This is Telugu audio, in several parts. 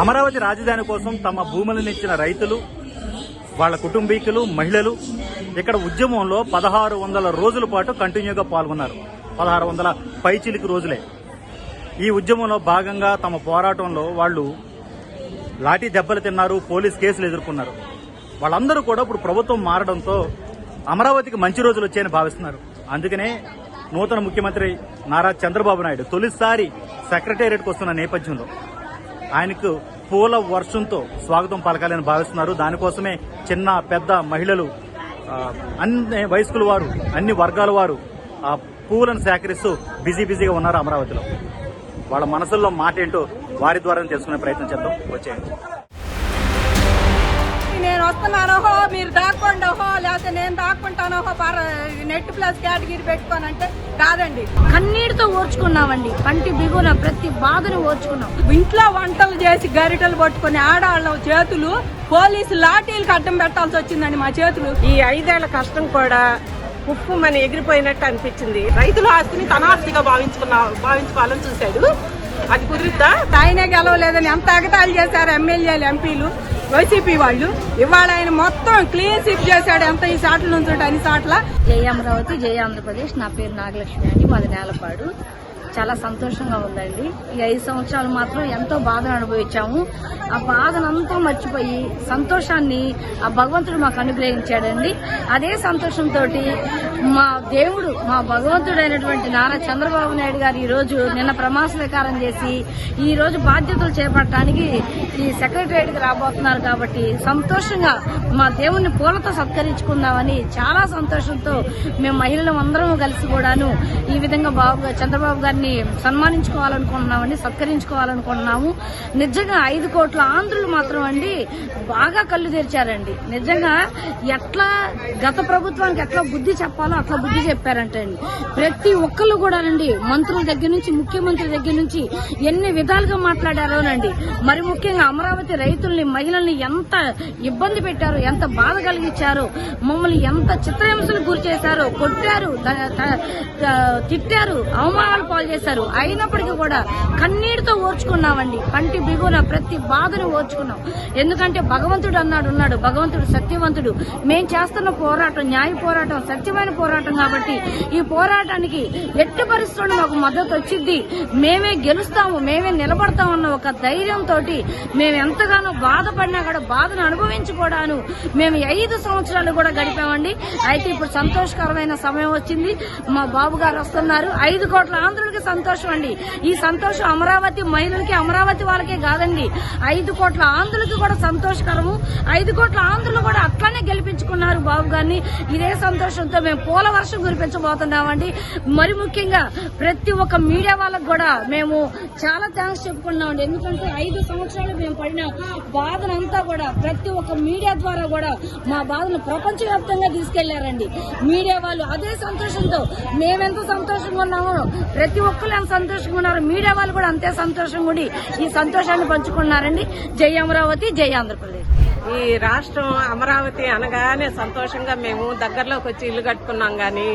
అమరావతి రాజధాని కోసం తమ భూములను ఇచ్చిన రైతులు వాళ్ళ కుటుంబీకులు మహిళలు ఇక్కడ ఉద్యమంలో పదహారు వందల రోజుల పాటు కంటిన్యూగా పాల్గొన్నారు. పదహారు వందల పైచిలికి రోజులే. ఈ ఉద్యమంలో భాగంగా తమ పోరాటంలో వాళ్ళు లాఠీ దెబ్బలు తిన్నారు పోలీస్ కేసులు ఎదుర్కొన్నారు. వాళ్ళందరూ కూడా ఇప్పుడు ప్రభుత్వం మారడంతో అమరావతికి మంచి రోజులు వచ్చాయని భావిస్తున్నారు. అందుకనే నూతన ముఖ్యమంత్రి నారా చంద్రబాబు నాయుడు తొలిసారి సెక్రటేరియట్కి వస్తున్న నేపథ్యంలో ఆయనకు పూల వర్షంతో స్వాగతం పలకాలని భావిస్తున్నారు. దానికోసమే చిన్న పెద్ద మహిళలు అన్ని వయస్కుల వారు అన్ని వర్గాల వారు ఆ పూలను సేకరిస్తూ బిజీ బిజీగా ఉన్నారు అమరావతిలో. వాళ్ళ మనసుల్లో మాట ఏంటో వారి ద్వారా తెలుసుకునే ప్రయత్నం చేద్దాం. వచ్చేయండి. వస్తున్నానోహో మీరు దాక్కోండి ఓహో లేకపోతే నేను దాక్కుంటానోహో నెట్ ప్లస్ కేటగిరీ పెట్టుకోనంటే కాదండి. కన్నీటితో ఓర్చుకున్నామండి. కంటి బిగున ప్రతి బాధను ఓర్చుకున్నాం. ఇంట్లో వంటలు చేసి గరిటలు పట్టుకుని ఆడవాళ్ళ చేతులు పోలీసు లాఠీలకు అడ్డం పెట్టాల్సి వచ్చిందండి మా చేతులు. ఈ ఐదేళ్ళ కష్టం కూడా ఉప్పు మన ఎగిరిపోయినట్టు అనిపించింది. రైతుల ఆస్తిని తన ఆస్తిగా భావించుకున్నా భావించుకోవాలని చూశాడు. అది కుదిరిద్దా? ఆయనే గెలవలేదని ఎంత ఎగతాళి చేశారు ఎమ్మెల్యేలు ఎంపీలు. వైసీపీ వాళ్ళు. ఇవాళ ఆయన మొత్తం క్లీన్ స్వీప్ చేశాడు. ఎంత ఈ సాట్ల నుంచి అన్ని సాట్ల. జై అమరావతి జై ఆంధ్రప్రదేశ్. నా పేరు నాగలక్ష్మి అండి. మాది నేలపాడు. చాలా సంతోషంగా ఉందండి. ఈ ఐదు సంవత్సరాలు మాత్రం ఎంతో బాధను అనుభవించాము. ఆ బాధనంతా మర్చిపోయి సంతోషాన్ని ఆ భగవంతుడు మాకు అనుగ్రహించాడండి. అదే సంతోషంతో మా దేవుడు మా భగవంతుడు అయినటువంటి నారా చంద్రబాబు నాయుడు గారు ఈరోజు నిన్న ప్రమాణ స్వీకారం చేసి ఈ రోజు బాధ్యతలు చేపట్టడానికి ఈ సెక్రటరియట్కి రాబోతున్నారు కాబట్టి సంతోషంగా మా దేవుణ్ణి పూలతో సత్కరించుకుందామని చాలా సంతోషంతో మేము మహిళలు అందరం కలిసి కూడాను ఈ విధంగా బాబు చంద్రబాబు గారిని సన్మానించుకోవాలనుకుంటున్నామండి సత్కరించుకోవాలనుకుంటున్నాము. నిజంగా ఐదు కోట్ల ఆంధ్రులు మాత్రం అండి బాగా కళ్ళు తెరిచారండి. నిజంగా ఎట్లా గత ప్రభుత్వానికి ఎట్లా బుద్ధి చెప్పాలో అట్లా బుద్ధి చెప్పారంటే అండి ప్రతి ఒక్కళ్ళు కూడానండి మంత్రుల దగ్గర నుంచి ముఖ్యమంత్రి దగ్గర నుంచి ఎన్ని విధాలుగా మాట్లాడారోనండి మరి ముఖ్యంగా అమరావతి రైతుల్ని మహిళల్ని ఎంత ఇబ్బంది పెట్టారు ఎంత బాధ కలిగించారు మమ్మల్ని ఎంత చిత్రహింసలు గురి చేశారు కొట్టారు తిట్టారు అవమానాలు పాలు చేశారు. అయినప్పటికీ కూడా కన్నీటితో ఓర్చుకున్నామండి. కంటి బిగున ప్రతి బాధను ఓర్చుకున్నాం. ఎందుకంటే భగవంతుడు అన్నాడు ఉన్నాడు. భగవంతుడు సత్యవంతుడు. మేం చేస్తున్న పోరాటం న్యాయ పోరాటం సత్యమైన పోరాటం కాబట్టి ఈ పోరాటానికి ఎట్టి పరిస్థితుల్లో మాకు మద్దతు వచ్చింది మేమే గెలుస్తాము మేమే నిలబడతామన్న ఒక ధైర్యంతో మేము ఎంతగానో బాధపడినా కూడా బాధను అనుభవించుకోవడాను మేము ఐదు సంవత్సరాలు కూడా గడిపామండి. అయితే ఇప్పుడు సంతోషకరమైన సమయం వచ్చింది. మా బాబు గారు వస్తున్నారు. ఐదు కోట్ల ఆంధ్రులకి సంతోషం అండి. ఈ సంతోషం అమరావతి మహిళలకి అమరావతి వాళ్ళకే కాదండి. ఐదు కోట్ల ఆంధ్రులకి కూడా సంతోషకరము. ఐదు కోట్ల ఆంధ్రులు కూడా అట్లానే గెలిపించుకున్నారు బాబు గారిని. ఇదే సంతోషంతో మేము పూల వర్షం కురిపించబోతున్నామండి. మరి ముఖ్యంగా ప్రతి ఒక్క మీడియా వాళ్ళకు కూడా మేము చాలా థ్యాంక్స్ చెప్పుకున్నామండి ఎందుకంటే ఐదు సంవత్సరాలు మేము పడిన బాధనంతా కూడా ప్రతి ఒక్క మీడియా ద్వారా కూడా మా బాధను ప్రపంచవ్యాప్తంగా తీసుకెళ్ళారండి. మీడియా వాళ్ళు అదే సంతోషంతో మేమెంత సంతోషంగా ఉన్నామో ప్రతి ఒక్కరు ఎంత సంతోషంగా ఉన్నారు మీడియా వాళ్ళు కూడా అంతే సంతోషంగా ఉండి ఈ సంతోషాన్ని పంచుకున్నారండి జై అమరావతి జై ఆంధ్రప్రదేశ్. ఈ రాష్ట్రం అమరావతి అనగానే సంతోషంగా మేము దగ్గరలోకి వచ్చి ఇల్లు కట్టుకున్నాం గాని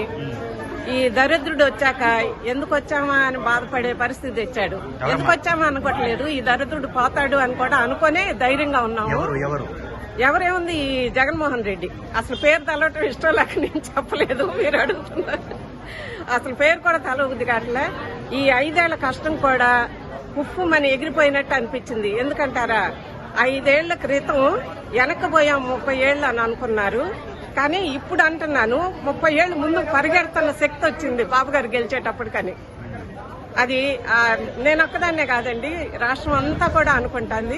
ఈ దరిద్రుడు వచ్చాక ఎందుకు వచ్చామా అని బాధపడే పరిస్థితి తెచ్చాడు. ఎందుకు వచ్చామా అనుకోవట్లేదు ఈ దరిద్రుడు పోతాడు అని కూడా అనుకునే ధైర్యంగా ఉన్నాము. ఎవరు ఎవరు? ఎవరేముంది ఈ జగన్మోహన్ రెడ్డి? అసలు పేరు తలవటం ఇష్టం లేక నేను చెప్పలేదు మీరు అడుగుతున్నారు. అసలు పేరు కూడా తలవుద్ది కాట్లా ఈ ఐదేళ్ళ కష్టం కూడా ఉప్పు మన ఎగిరిపోయినట్టు అనిపించింది. ఎందుకంటారా? ఐదేళ్ళ క్రితం వెనక్కిపోయాం ముప్పై ఏళ్ళు అని అనుకున్నారు. కానీ ఇప్పుడు అంటున్నాను ముప్పై ఏళ్ళు ముందు పరిగెడుతున్న శక్తి వచ్చింది బాబు గారు కానీ అది నేను ఒక్కదాన్నే కాదండి రాష్ట్రం అంతా కూడా అనుకుంటుంది.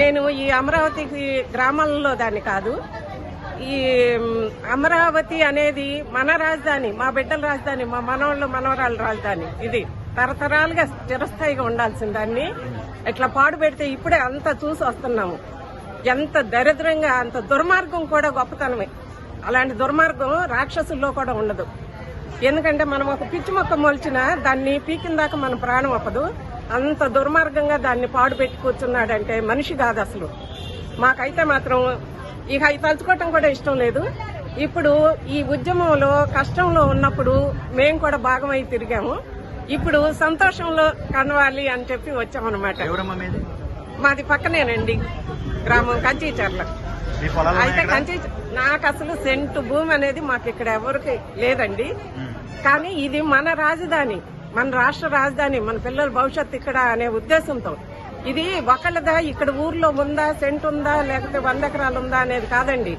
నేను ఈ అమరావతి గ్రామాలలో దాన్ని కాదు. ఈ అమరావతి అనేది మన రాజధాని మా బిడ్డల రాజధాని మా మనవాళ్ళు మనవరాళ్ళ రాజధాని. ఇది తరతరాలుగా చిరస్థాయిగా ఉండాల్సిన దాన్ని ఇట్లా పాడు పెడితే ఇప్పుడే అంత చూసి వస్తున్నాము. ఎంత దరిద్రంగా అంత దుర్మార్గం కూడా గొప్పతనమే. అలాంటి దుర్మార్గం రాక్షసుల్లో కూడా ఉండదు. ఎందుకంటే మనం ఒక పిచ్చి మొక్క మొలిచినా దాన్ని పీకిన దాకా మన ప్రాణం అప్పదు అంత దుర్మార్గంగా దాన్ని పాడు పెట్టి కూర్చున్నాడంటే మనిషి కాదు అసలు. మాకైతే మాత్రం ఇక అవి తలుచుకోవటం కూడా ఇష్టం లేదు. ఇప్పుడు ఈ ఉద్యమంలో కష్టంలో ఉన్నప్పుడు మేము కూడా భాగమై తిరిగాము. ఇప్పుడు సంతోషంలో కనవాలి అని చెప్పి వచ్చామన్నమాట. మీది? పక్కనేనండి. గ్రామం కంచీచర్ల. అయితే? కంచి నాకు అసలు సెంటు భూమి అనేది మాకు ఇక్కడ ఎవరికి లేదండి. కానీ ఇది మన రాజధాని మన రాష్ట్ర రాజధాని మన పిల్లల భవిష్యత్తు ఇక్కడ అనే ఉద్దేశంతో. ఇది ఒకళ్ళదా ఇక్కడ ఊర్లో ఉందా సెంట్ ఉందా లేకపోతే వంద ఎకరాలు ఉందా అనేది కాదండి.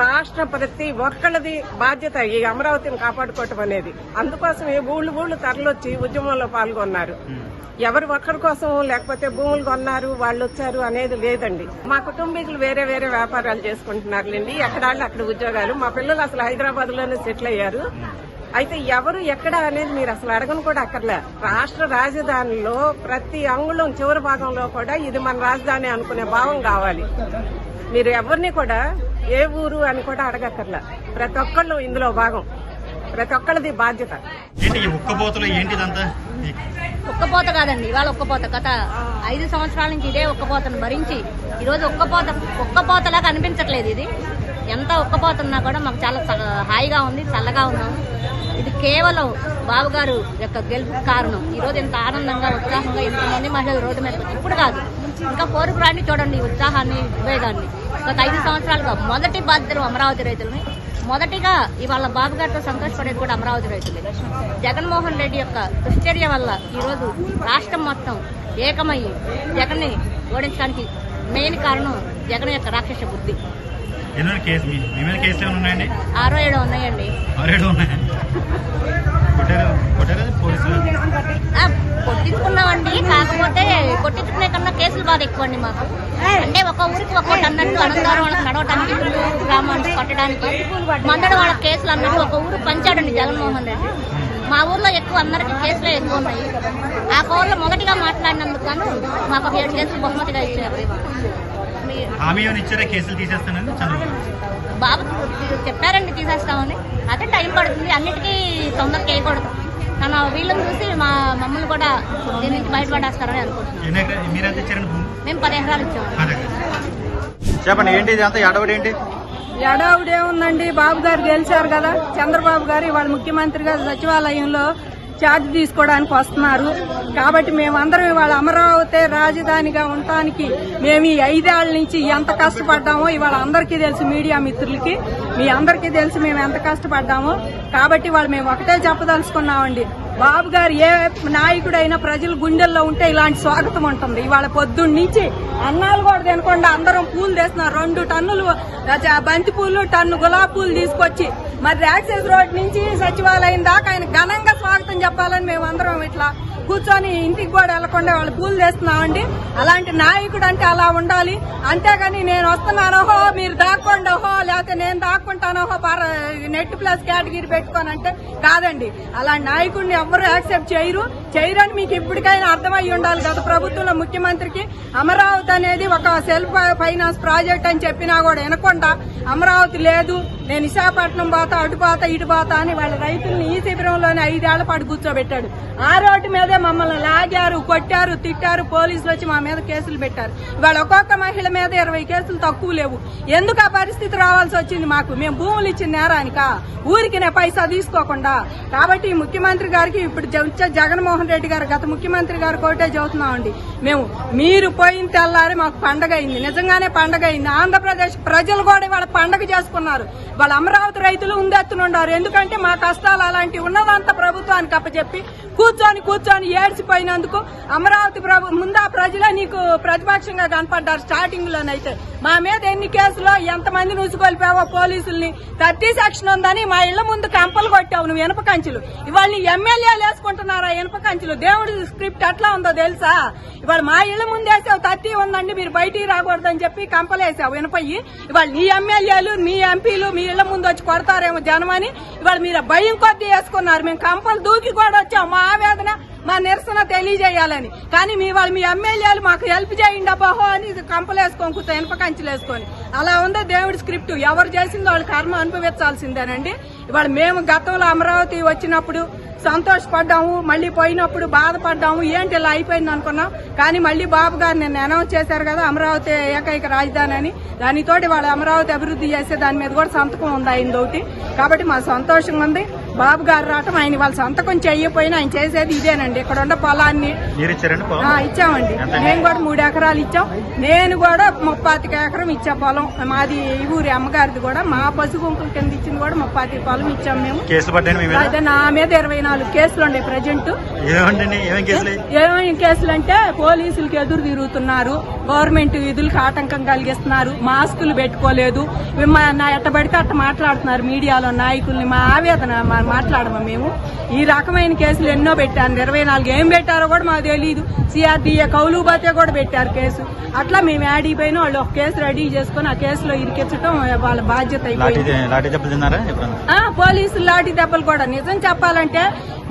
రాష్ట్ర ప్రతి ఒక్కళ్ళది బాధ్యత ఈ అమరావతిని కాపాడుకోవటం అనేది. అందుకోసం ఏ ఊళ్ళు ఊళ్ళు తరలొచ్చి ఉద్యమంలో పాల్గొన్నారు. ఎవరు ఒక్కరి కోసం లేకపోతే భూములు కొన్నారు వాళ్ళు వచ్చారు అనేది లేదండి. మా కుటుంబీకులు వేరే వేరే వ్యాపారాలు చేసుకుంటున్నారులేండి. ఎక్కడ వాళ్ళు అక్కడ ఉద్యోగాలు. మా పిల్లలు అసలు హైదరాబాద్లోనే సెటిల్ అయ్యారు. అయితే ఎవరు ఎక్కడ అనేది మీరు అసలు అడగను కూడా అక్కర్లే. రాష్ట్ర రాజధానిలో ప్రతి అంగుళం చివరి భాగంలో కూడా ఇది మన రాజధాని అనుకునే భావం కావాలి. మీరు ఎవరిని కూడా ఏ ఊరు అని కూడా అడగక్కర్లే. ప్రతి ఒక్కళ్ళు ఇందులో భాగం. ప్రతి ఒక్కళ్ళది బాధ్యత. ఒక్కపోత కాదండి ఇవాళ ఒక్కపోత గత ఐదు సంవత్సరాల నుంచి ఇదే ఒక్కపోతను భరించి ఈ రోజు ఒక్కపోత ఒక్కపోతలాగా అనిపించట్లేదు ఇది. ఎంత ఒక్కపోత ఉన్నా కూడా మాకు చాలా హాయిగా ఉంది చల్లగా ఉన్నాం. ఇది కేవలం బాబు గారు యొక్క గెలుపు కారణం. ఈ రోజు ఇంత ఆనందంగా ఉత్సాహంగా ఇంతమంది మహిళలు రోడ్డు మీద ఇప్పుడు కాదు. ఇంకా పోరుకు రాండి చూడండి ఉత్సాహాన్ని ఉద్వేగాన్ని గత ఐదు సంవత్సరాలుగా మొదటి బాధ్యతలు అమరావతి రైతులని మొదటిగా ఇవాళ బాబు గారితో సంతోషపడేది కూడా అమరావతి రైతులే. జగన్మోహన్ రెడ్డి యొక్క దుశ్చర్య వల్ల ఈరోజు రాష్ట్రం మొత్తం ఏకమయ్యి జగన్ని ఓడించడానికి మెయిన్ కారణం జగన్ యొక్క రాక్షస బుద్ధి. కేసులు ఏమైనా ఉన్నాయండి? ఆరో ఏడో ఉన్నాయండి. కొట్టించుకున్నామండి. కాకపోతే కొట్టించుకునే కన్నా కేసులు బాగా ఎక్కువ అండి మాకు అంటే ఒక ఊరికి ఒక్కోటి అన్నట్టు అనంతరం వాళ్ళకి నడవడానికి ఇల్లు గ్రామానికి కొట్టడానికి మందడు వాళ్ళ కేసులు అన్నట్టు ఒక ఊరు పంచాడండి జగన్మోహన్ రెడ్డి. మా ఊర్లో ఎక్కువ అందరికి కేసులే ఎక్కువ ఉన్నాయి ఆ కోర్లో మొదటిగా మాట్లాడినందుకు గాను మాకు ఒక ఏడు కేసులు బహుమతిగా ఇచ్చారు. హామీ ఇచ్చారా? కేసులు తీసేస్తానని చంద్రబాబు. బాబు చెప్పారండి తీసేస్తామని. అదే టైం పడుతుంది. అన్నిటికీ తొందరగా చేయకూడదు. కానీ వీళ్ళని చూసి మా మమ్మల్ని కూడా దీని నుంచి బయటపడేస్తారని అనుకుంటున్నాం మేము పది ఎకరాలు ఇచ్చాము. చెప్పండి ఏంటి ఇది అంతా ఎడవడి ఏంటి? ఎడావుడే ఉందండి బాబు గారు గెలిచారు కదా. చంద్రబాబు గారు ఇవాళ ముఖ్యమంత్రిగా సచివాలయంలో ఛార్జ్ తీసుకోవడానికి వస్తున్నారు. కాబట్టి మేమందరం ఇవాళ అమరావతి రాజధానిగా ఉండటానికి మేము ఈ ఐదేళ్ళ నుంచి ఎంత కష్టపడ్డామో ఇవాళ అందరికీ తెలుసు మీడియా మిత్రులకి. మీ అందరికీ తెలుసు మేము ఎంత కష్టపడ్డామో. కాబట్టి వాళ్ళు మేము ఒకటే చెప్పదలుచుకున్నామండి. బాబు గారు ఏ నాయకుడైనా ప్రజల గుండెల్లో ఉంటే ఇలాంటి స్వాగతం ఉంటుంది ఇవాళ పొద్దున్న నుంచి అన్నాలు కూడా తినకుండా అందరం పూలు తెస్తున్నారు. రెండు టన్నులు ఆ బంతి పూలు టన్ను గులాబీ పూలు తీసుకొచ్చి మరి యాక్సెస్ రోడ్ నుంచి సచివాలయం దాకా ఆయన ఘనంగా స్వాగతం చెప్పాలని మేము అందరం ఇట్లా కూర్చొని ఇంటికి కూడా వెళ్ళకుండా వాళ్ళు పూలు తెస్తున్నామండి. అలాంటి నాయకుడు అంటే అలా ఉండాలి. అంతేగాని నేను వస్తున్నానోహో మీరు దాక్కోండోహో లేకపోతే నేను దాక్కుంటానోహో నెట్ ప్లస్ కేటగిరీ పెట్టుకోనంటే కాదండి. అలాంటి నాయకుడిని ఎవరు యాక్సెప్ట్ చేయరు. చేయరని మీకు ఇప్పటికైనా అర్థమై ఉండాలి గత ప్రభుత్వంలో ముఖ్యమంత్రికి అమరావతి అనేది ఒక సెల్ఫ్ ఫైనాన్స్ ప్రాజెక్ట్ అని చెప్పినా కూడా వినకుండా అమరావతి లేదు. నేను విశాఖపట్నం పోతా అటు పోతా ఇటు పోతా అని వాళ్ళ రైతుల్ని ఈ శిబిరంలోనే ఐదేళ్ళ పాటు కూర్చోబెట్టాడు. ఆ రోడ్డు మీదే మమ్మల్ని లాగారు కొట్టారు తిట్టారు పోలీసులు వచ్చి మా మీద కేసులు పెట్టారు. ఇవాళ ఒక్కొక్క మహిళ మీద ఇరవై కేసులు తక్కువ లేవు. ఎందుకు ఆ పరిస్థితి రావాల్సి వచ్చింది మాకు? మేము భూములు ఇచ్చిన నేరానికా. ఊరికి నే పైసా తీసుకోకుండా. కాబట్టి ఈ ముఖ్యమంత్రి గారికి ఇప్పుడు జ- జగన్మోహన్ రెడ్డి గారు గత ముఖ్యమంత్రి గారు కోటే చదువుతున్నామండి. మేము మీరు పోయిన తెల్లారి మాకు పండగ అయింది. నిజంగానే పండగ అయింది. ఆంధ్రప్రదేశ్ ప్రజలు కూడా ఇవాళ పండగ చేసుకున్నారు. వాళ్ళ అమరావతి రైతులు ఉందెత్తునున్నారు ఎందుకంటే మా కష్టాలు అలాంటివి ఉన్నదంతా ప్రభుత్వానికి అప్పచెప్పి కూర్చొని కూర్చొని ఏడ్చిపోయినందుకు అమరావతి ప్రభు ముందా ప్రజలే నీకు ప్రతిపక్షంగా కనపడ్డారు స్టార్టింగ్ లోనైతే మా మీద ఎన్ని కేసులో ఎంతమంది నుసుకొల్పావో పోలీసుల్ని థర్టీ సెక్షన్ ఉందని మా ఇళ్ళ ముందు కంపలు కొట్టావు నువ్వు ఇనప కంచులు. ఇవాళ నీ ఎమ్మెల్యేలు వేసుకుంటున్నారా ఇనుప కంచులు? దేవుడి స్క్రిప్ట్ ఎట్లా ఉందో తెలుసా? ఇవాళ మా ఇళ్ళ ముందు వేసావు థర్టీ ఉందండి మీరు బయటికి రాకూడదని చెప్పి కంపలేసావు ఇనపయ్యి. ఇవాళ నీ ఎమ్మెల్యేలు మీ ఎంపీలు మీ ఇళ్ళ ముందు వచ్చి కొడతారేమో జనమని. ఇవాళ మీరు భయం కొద్దీ వేసుకున్నారు. మేము కంపలు దూకి కూడా వచ్చాం మా ఆవేదన మా నిరసన తెలియజేయాలని. కానీ మీ వాళ్ళు మీ ఎమ్మెల్యేలు మాకు హెల్ప్ చేయండి అబ్బాహో అని ఇది కంపలేసుకొని కూర్చో ఇనప అలా ఉంది దేవుడి స్క్రిప్ట్ ఎవరు చేసిందో వాళ్ళు కర్మ అనుభవించాల్సిందేనండి. ఇవాళ మేము గతంలో అమరావతి వచ్చినప్పుడు సంతోషపడ్డాము మళ్ళీ పోయినప్పుడు బాధపడ్డాము ఏంటి ఇలా అయిపోయింది అనుకున్నాం. కానీ మళ్ళీ బాబు గారు నిన్న అనౌన్స్ చేశారు కదా అమరావతి ఏకైక రాజధాని అని. దానితోటి వాళ్ళు అమరావతి అభివృద్ధి చేసే దాని మీద కూడా సంతకం ఉంది అయింది ఒకటి కాబట్టి మా సంతోషంగా ఉంది. బాబు గారు రావటం ఆయన వాళ్ళ సంతకం చెయ్యపోయినా ఆయన చేసేది ఇదేనండి. ఇక్కడ ఉన్న పొలాన్ని ఇచ్చామండి? మేము కూడా మూడు ఎకరాలు ఇచ్చాం. నేను కూడా ముప్పాతిక ఎకరం ఇచ్చా పొలం. మాది ఈ ఊరి అమ్మగారిది కూడా. మా పశు గుంపుల కింద ఇచ్చింది కూడా ముప్పాతి పొలం ఇచ్చాం మేము. అయితే నా మీద ఇరవై నాలుగు కేసులు ఉన్నాయి ప్రజెంట్. ఏమేమి కేసులు? అంటే పోలీసులకి ఎదురు తిరుగుతున్నారు. గవర్నమెంట్ విధులకు ఆటంకం కలిగిస్తున్నారు. మాస్కులు పెట్టుకోలేదు. నా ఎట్ట పడితే అట్ట మాట్లాడుతున్నారు మీడియాలో నాయకుల్ని. మా ఆవేదన మా- మాట్లాడమా మేము? ఈ రకమైన కేసులు ఎన్నో పెట్టారు. ఇరవై నాలుగు ఏం పెట్టారో కూడా మాకు తెలియదు సిఆర్డీఏ కౌలుబాతే కూడా పెట్టారు కేసు. అట్లా మేము యాడిపోయినా వాళ్ళు ఒక కేసు రెడీ చేసుకుని ఆ కేసులో ఇరికించడం వాళ్ళ బాధ్యత అయిపోయింది. పోలీసులు లాఠీ దెబ్బలు కూడా. నిజం చెప్పాలంటే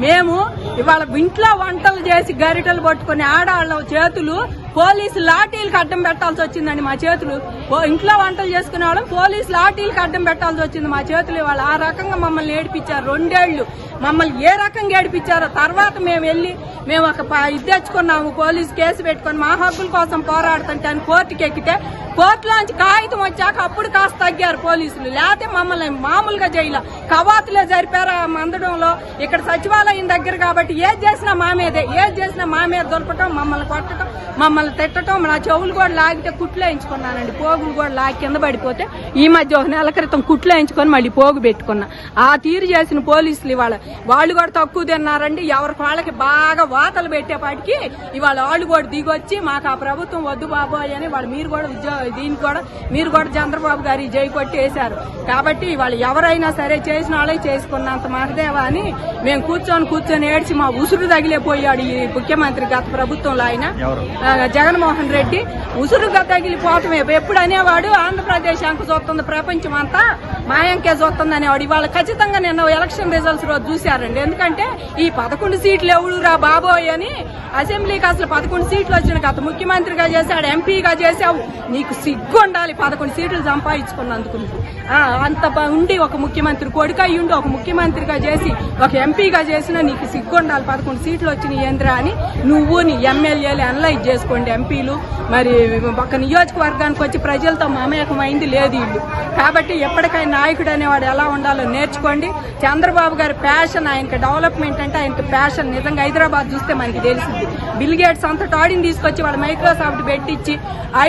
మేము ఇవాళ ఇంట్లో వంటలు చేసి గరిటలు పట్టుకుని ఆడవాళ్ళ చేతులు పోలీసు లాఠీలకు అడ్డం పెట్టాల్సి వచ్చిందండి మా చేతులు. ఓ- ఇంట్లో వంటలు చేసుకునే వాళ్ళం పోలీసు లాఠీలకు అడ్డం పెట్టాల్సి వచ్చింది మా చేతులు. ఇవాళ ఆ రకంగా మమ్మల్ని ఏడిపించారు రెండేళ్ళు మమ్మల్ని ఏ రకంగా ఏడిపించారో తర్వాత మేము వెళ్ళి మేము ఒక ప- ఇది తెచ్చుకున్నాము పోలీసు కేసు పెట్టుకొని మా హక్కుల కోసం పోరాడుతుంటే అని కోర్టుకి ఎక్కితే కోర్టులోంచి కాగితం వచ్చాక అప్పుడు కాస్త తగ్గారు పోలీసులు. లేకపోతే మమ్మల్ని మామూలుగా జైలు కవాతులే జరిపారు మందడంలో. ఇక్కడ సచివాలయం దగ్గర కాబట్టి ఏది చేసినా మా మీదే ఏది చేసినా మా మీద దొరకటం మమ్మల్ని కొట్టడం మమ్మల్ని తిట్టడం నా చెవులు కూడా లాగితే కుట్లు వేయించుకున్నానండి. పోగులు కూడా లాగి కింద పడిపోతే ఈ మధ్య ఒక నెల క్రితం కుట్లు వేయించుకొని మళ్ళీ పోగు పెట్టుకున్నా. ఆ తీరు చేసిన పోలీసులు ఇవాళ వాళ్ళు కూడా తక్కువ తిన్నారండి. ఎవరికి వాళ్ళకి బాగా వాతలు పెట్టేపాటికి ఇవాళ వాళ్ళు కూడా దిగొచ్చి మాకు ఆ ప్రభుత్వం వద్దు బాబోయ్ అని వాళ్ళు మీరు కూడా ఉద్యోగ దీనికి కూడా మీరు కూడా చంద్రబాబు గారి జై కొట్టి వేశారు. కాబట్టి వాళ్ళు ఎవరైనా సరే చేసిన వాళ్ళే చేసుకున్నంత మహదేవా అని మేము కూర్చొని కూర్చొని ఏడ్చి మా ఉసురు తగిలిపోయాడు ఈ ముఖ్యమంత్రి గత ప్రభుత్వంలో ఆయన. జగన్మోహన్ రెడ్డి ఉసురుగా తగిలిపోవటమే. ఎప్పుడు అనేవాడు ఆంధ్రప్రదేశ్ అంక చూస్తుంది ప్రపంచం అంతా మాయంకే చూస్తుంది అనేవాడు. ఇవాళ ఖచ్చితంగా నిన్న ఎలక్షన్ రిజల్ట్స్ రోజు చూశారండి. ఎందుకంటే ఈ పదకొండు సీట్లు ఎవడురా బాబోయ్ అని అసెంబ్లీకి అసలు పదకొండు సీట్లు వచ్చిన గత ముఖ్యమంత్రిగా చేశాడు ఎంపీగా చేశావు. నీకు సిగ్గు ఉండాలి పదకొండు సీట్లు సంపాదించుకున్నందుకు అంత బా- ఉండి ఒక ముఖ్యమంత్రి కొడుకు ఉండి ఒక ముఖ్యమంత్రిగా చేసి ఒక ఎంపీగా చేసినా నీకు సిగ్గు ఉండాలి పదకొండు సీట్లు వచ్చిన ఏంద్ర అని నువ్వు నీ ఎమ్మెల్యేలు అనలైజ్ చేసుకోండి ఎంపీలు మరి ఒక నియోజకవర్గానికి వచ్చి ప్రజలతో మమేకమైంది లేదు ఇల్లు. కాబట్టి ఎప్పటికైనా నాయకుడు అనేవాడు ఎలా ఉండాలో నేర్చుకోండి. చంద్రబాబు గారి ప్యాషన్ ఆయనకి డెవలప్మెంట్ అంటే ఆయనకి ప్యాషన్ నిజంగా హైదరాబాద్ చూస్తే మనకి తెలిసింది. బిల్ గేట్స్ అంత టాడీని తీసుకొచ్చి వాళ్ళ మైక్రోసాఫ్ట్ పెట్టించి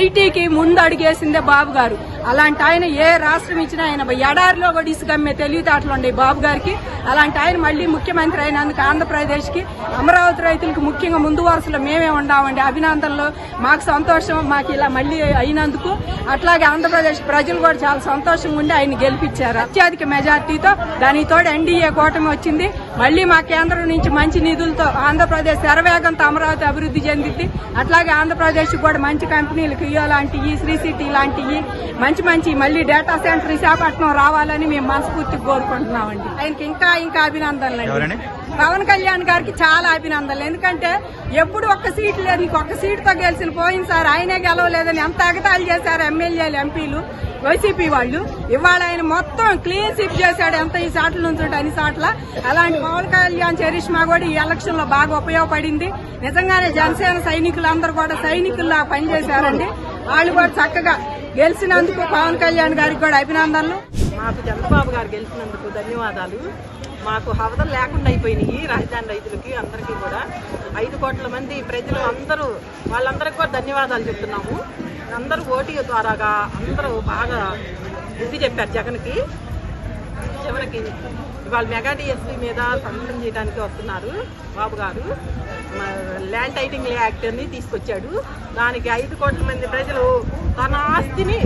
ఐటీకి ముందు అడిగేసిందే బాబు గారు. అలాంటి ఆయన ఏ రాష్ట్రం ఇచ్చినా ఆయన ఎడారిలో కూడా ఇసుకమ్మే తెలివితేటలు ఉండే బాబు గారికి. అలాంటి ఆయన మళ్ళీ ముఖ్యమంత్రి అయినందుకు ఆంధ్రప్రదేశ్కి అమరావతి రైతులకు ముఖ్యంగా ముందు వరుసలో మేమే ఉండామండి. అభినందనలు. మాకు సంతోషం. మాకు ఇలా మళ్ళీ అయినందుకు. అట్లాగే ఆంధ్రప్రదేశ్ ప్రజలు కూడా చాలా సంతోషంగా ఉండి ఆయన గెలిపించారు. అత్యధిక మెజార్టీతో దానికి తోడు ఎన్డీఏ కూటమి వచ్చింది. మళ్ళీ మా కేంద్రం నుంచి మంచి నిధులతో ఆంధ్రప్రదేశ్ శరవేగంతో అమరావతి అభివృద్ధి చెందింది. అట్లాగే ఆంధ్రప్రదేశ్ కూడా మంచి కంపెనీలకు ఇయో లాంటివి శ్రీ సిటీ లాంటివి మంచి మంచి మళ్ళీ డేటా సెంటర్ విశాఖపట్నం రావాలని మేము మనస్ఫూర్తి కోరుకుంటున్నామండి. ఆయనకి ఇంకా ఇంకా అభినందనలు అండి పవన్ కళ్యాణ్ గారికి చాలా అభినందనలు. ఎందుకంటే ఎప్పుడు ఒక్క సీట్ లేదు నీకు ఒక్క సీటుతో గెలిచిన పోయింది సార్ ఆయనే గెలవలేదని ఎంత ఎగతాళి చేశారు ఎమ్మెల్యేలు ఎంపీలు వైసీపీ వాళ్ళు. ఇవాళ ఆయన మొత్తం క్లీన్ స్వీప్ చేశాడు ఎంత ఈ సాట్ల నుంచి అన్ని సాట్ల. అలాంటి పవన్ కళ్యాణ్ చరిష్మా కూడా ఈ ఎలక్షన్లో బాగా ఉపయోగపడింది. నిజంగానే జనసేన సైనికులందరూ కూడా సైనికుల్లా పనిచేశారండి. వాళ్ళు కూడా చక్కగా గెలిచినందుకు పవన్ కళ్యాణ్ గారికి కూడా అభినందనలు. మాకు చంద్రబాబు గారు గెలిచినందుకు ధన్యవాదాలు. మాకు హవదలు లేకుండా అయిపోయినాయి. రాజధాని రైతులకి అందరికీ కూడా. ఐదు కోట్ల మంది ప్రజలు అందరూ వాళ్ళందరికీ కూడా ధన్యవాదాలు చెప్తున్నాము. అందరూ ఓటీ ద్వారాగా అందరూ బాగా బుద్ధి చెప్పారు జగన్కి. చివరికి ఇవాళ మెగా డిఎస్పీ మీద సంతకం చేయడానికి వస్తున్నారు బాబు గారు. ల్యాండ్ టైటింగ్ యాక్ట్ అని తీసుకొచ్చాడు. దానికి ఐదు కోట్ల మంది ప్రజలు తన ఆస్తిని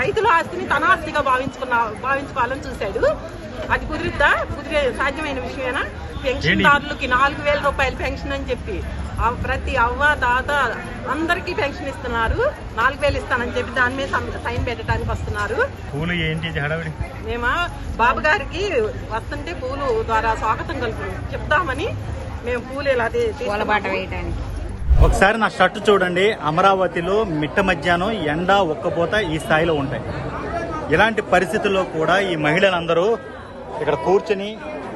రైతుల ఆస్తిని తన ఆస్తిగా భావించుకున్న భావించుకోవాలని చూశాడు. అది కుదిరిద్దా? కుదిరే సాధ్యమైన విషయమేనా? పెన్షన్దారులకి నాలుగు వేల రూపాయల పెన్షన్ అని చెప్పి ప్రతి అవ్వ తాత అందరికీ పెన్షన్ ఇస్తున్నారు. నాలుగు వేలు ఇస్తానని చెప్పి దాని మీద సైన్ పెట్టడానికి వస్తున్నారు. పూలు ఏంటి మేము బాబు గారికి వస్తుంటే పూలు ద్వారా స్వాగతం కలుపు చెప్తామని మేము పూలు ఇలా. ఒకసారి నా షర్ట్ చూడండి. అమరావతిలో మిట్ట మధ్యాహ్నం ఎండ ఒక్కపోత ఈ స్థాయిలో ఉంటాయి. ఇలాంటి పరిస్థితుల్లో కూడా ఈ మహిళలందరూ ఇక్కడ కూర్చొని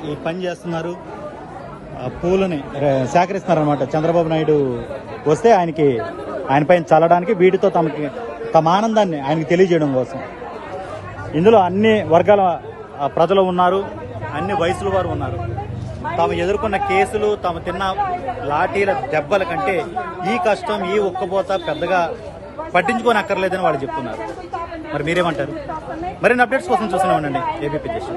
ఈ పని చేస్తున్నారు. పూలని సేకరిస్తున్నారు అనమాట చంద్రబాబు నాయుడు వస్తే ఆయనకి ఆయన పైన చల్లడానికి వీటితో తమకి తమ ఆనందాన్ని ఆయనకి తెలియజేయడం కోసం. ఇందులో అన్ని వర్గాల ప్రజలు ఉన్నారు. అన్ని వయసుల వారు ఉన్నారు. తాము ఎదుర్కొన్న కేసులు తాము తిన్న లాఠీల దెబ్బల కంటే ఈ కష్టం ఈ ఉక్కపోత పెద్దగా పట్టించుకొని అక్కర్లేదని వాళ్ళు చెప్తున్నారు. మరి మీరేమంటారు? మరిన్ని అప్డేట్స్ కోసం చూస్తూనే ఉండండి. ఏబీపీ దేశం